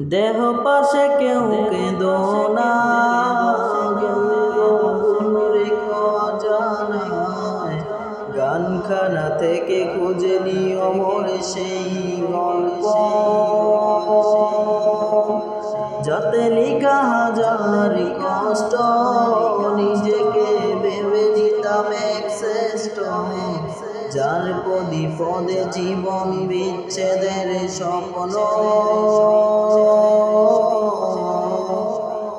দেহ পাশে কেউ কেঁদো না। গানখানা থেকে খুঁজে নিও মোর সেই গল্প। যাতে লিখা হাজার কষ্ট নিজেকে ভেবে নিতাম এক শ্রেষ্ঠ যার পদি পদে জীবন বিচ্ছেদের স্বপ্ন।